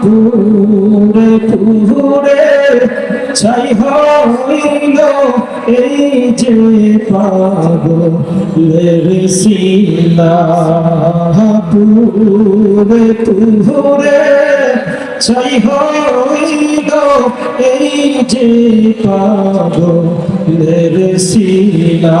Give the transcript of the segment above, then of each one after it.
পুরে পুরে ছাই হইল এই যে পাগলের শিলা পুরে পুরে ছাই হইল এই যে পাগলের শিলা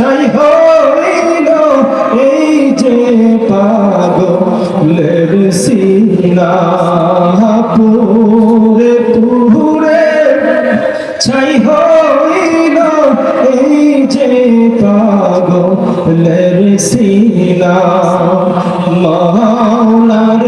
ছাই হইল এই যে পাগলের সিনা। পুরে পুরে ছাই হইল এই যে পাগলের সিনা। মাওলার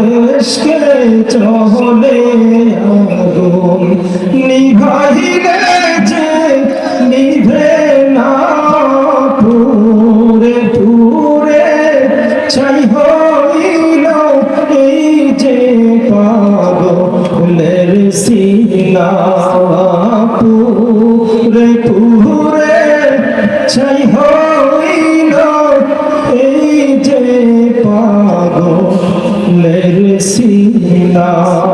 সিনা